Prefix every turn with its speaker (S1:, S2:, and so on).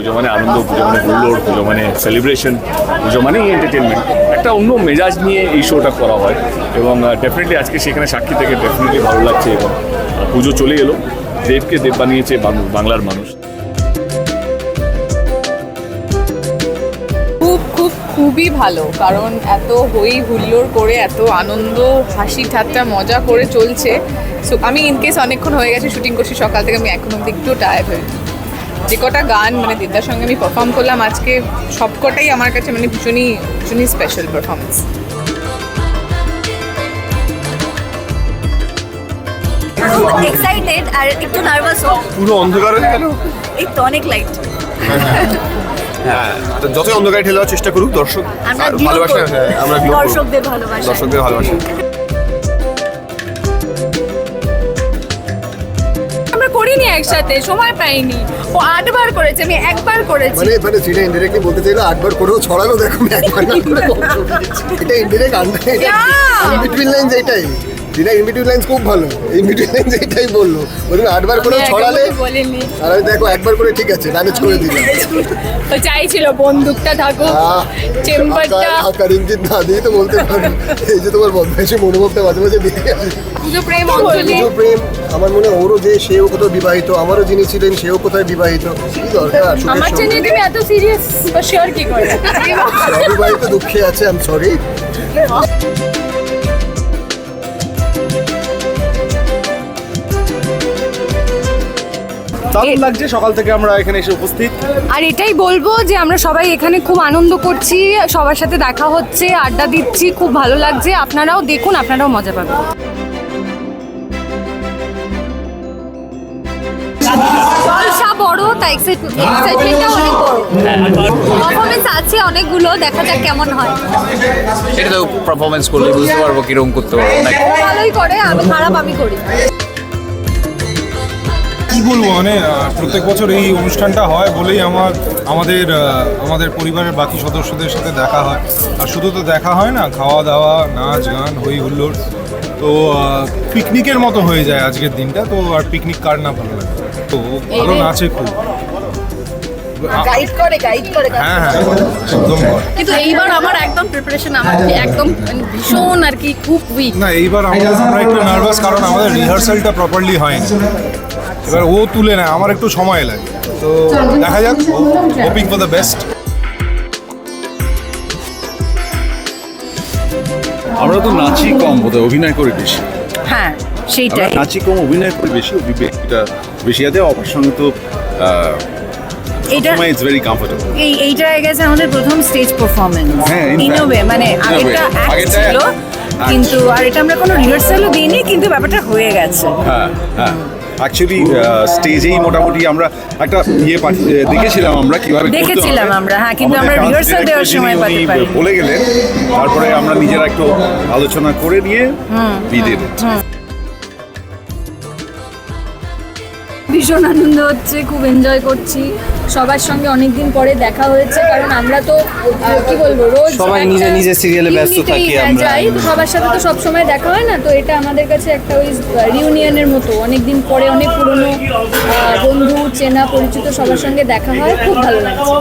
S1: পুজো মানে আনন্দ, পুজো মানে হুল্লোড়, পুজো মানে সেলিব্রেশন পুজো মানেই এন্টারটেনমেন্ট একটা অন্য মেজাজ নিয়ে এই শোটা করা হয় এবং ডেফিনেটলি আজকে সেখানে সাক্ষী থেকে ডেফিনেটলি ভালো লাগছে এবং পুজো চলে এলো। দেবকে দেব বানিয়েছে বাংলার মানুষ।
S2: খুব খুব, খুবই ভালো। কারণ এত হই হুল্লোড় করে, এত আনন্দ, হাসি ঠাট্টা, মজা করে চলছে। সো আমি ইনকেস অনেকক্ষণ হয়ে গেছে শুটিং করছি, সকাল থেকে আমি এখন অব্দি একটু টায়ার্ড হয়ে যে কটা গান মানে দিদার সঙ্গে আমি পারফর্ম করলাম আজকে সব কটাই আমার কাছে মানে ভীষণই ভীষণই স্পেশাল পারফরমেন্স
S3: এক্সাইটেড আর একটু নার্ভাসও
S4: পুরো অন্ধকার হয়ে গেল?
S3: এই তো অনেক লাইট
S4: হ্যাঁ যতই অন্ধকারে ঠেলে চেষ্টা করুক দর্শক ভালোবাসা হ্যাঁ, আমরা
S3: দর্শকদের ভালোবাসা।
S4: দর্শকদের ভালোবাসা।
S2: একসাথে সময় পাইনি। ও আটবার করেছে আমি একবার করেছি।
S5: মানে মানে সেটা ইনডিরেক্টলি বলতে চাইলো আটবার করেও ছড়ালো দেখো একবার না করে এটা ইনডিরেক্ট আন্ডার এটা বিটুইন লাইন এটাই। যেটা ইন বিটুইন লাইন্স খুব ভালো। ইন বিটুইন লাইন্স এটাই বলল। বলুন আটবার করেও ছড়ালে আর আমি দেখো একবার করে ঠিক আছে ম্যানেজ করে দিলাম।
S2: ও চাইছিল বন্দুকটা
S5: আহ,
S2: চেম্বারটা।
S5: ইঞ্জিন না দিয়ে তো বলতে পারি। এই যে তোমার বদমাইশি মনোভাবটা মাঝে মাঝে গেছে
S2: পুজো প্রেম অঞ্জলি
S5: পুজো প্রেম। আমার মনে ওরও যে সেও কোথাও বিবাহিত আমারও যিনি ছিলেন সেও কোথায় বিবাহিত। কি দরকার
S2: আমার চেয়ে তুমি এত সিরিয়াস শিওর কি করে?
S5: অবিবাহিত দুঃখে আছে আই এম সরি
S4: দারুণ লাগছে সকাল থেকে আমরা এখানে এসে উপস্থিত।
S6: আর এটাই বলব যে আমরা সবাই এখানে খুব আনন্দ করছি সবার সাথে দেখা হচ্ছে আড্ডা দিচ্ছি খুব ভালো লাগছে। আপনারাও দেখুন আপনারাও মজা পাবেন। জলসা বড় তাই এক্সাইটমেন্টটা অনেক বড়। পারফরমেন্স আছে অনেকগুলো দেখা যাক কেমন হয়।
S7: সেটা তো পারফরমেন্স করলে বুঝতে পারব কীরকম করতে পারব।
S6: ভালোই করে আমি খারাপ আমি করি।
S8: কি বলব মানে প্রত্যেক বছর এই অনুষ্ঠানটা হয় বলেই আমার আমাদের আমাদের পরিবারের বাকি সদস্যদের সাথে দেখা হয়। আর শুধু তো দেখা হয় না খাওয়া দাওয়া নাচ গান হই হুল্লোড় তো পিকনিকের মতো হয়ে যায় আজকের দিনটা তো আর পিকনিক কার না ভালো লাগে? তো ভালো নাচে খুব।
S2: গাইড করে গাইড করে
S8: হ্যাঁ হ্যাঁ একদম
S2: কিন্তু এইবার আমার একদম প্রিপারেশন একদম ভীষণ আর কি খুব উইক
S8: না এইবার আমরা আমরা একটু নার্ভাস কারণ আমাদের রিহার্সালটা প্রপারলি হয়নি। এবার ও তুলে নেয় আমার একটু সময় লাগে। তো দেখা যাক হোপিং ফর দ্য বেস্ট
S9: আমরা তো নাচি কম বোধহয় অভিনয় করি বেশি।
S6: হ্যাঁ সেইটাই।
S9: নাচি কম অভিনয় করি বেশি এটা বেশি আছে অপর সঙ্গে তো
S6: এটা
S9: ইটস ভেরি কমফোর্টেবল
S6: এই এইটা হয়ে গেছে আমাদের প্রথম স্টেজ পারফরমেন্স
S9: হ্যাঁ,
S6: ইন ওয়ে মানে আগেরটা act ছিল কিন্তু আর এটা আমরা কোনো রিহার্সালও দিইনি কিন্তু ব্যাপারটা হয়ে গেছে।
S9: হ্যাঁ হ্যাঁ। অ্যাকচুয়ালি স্টেজেই মোটামুটি আমরা একটা ইয়ে দেখেছিলাম আমরা কীভাবে।
S6: দেখেছিলাম আমরা, হ্যাঁ, কিন্তু আমরা রিহার্সাল দেওয়ার সময় পাতে
S9: বলে গেলেন তারপরে আমরা নিজেরা একটু আলোচনা করে নিয়ে বিদে
S10: ভীষণ আনন্দ হচ্ছে খুব এনজয় করছি। সবার সঙ্গে অনেক দিন পরে দেখা হয়েছে কারণ আমরা তো কি বলব রোজ
S7: সবাই নিজে নিজে সিরিয়ালে ব্যস্ত থাকি আমরা।
S10: যাই তো সবার সাথে তো সব সময় দেখা হয় না তো এটা আমাদের কাছে একটা ওই রিউনিয়নের মতো। অনেক দিন পরে অনেক পুরনো বন্ধু চেনা পরিচিত সবার সঙ্গে দেখা হয় খুব ভালো লাগছে।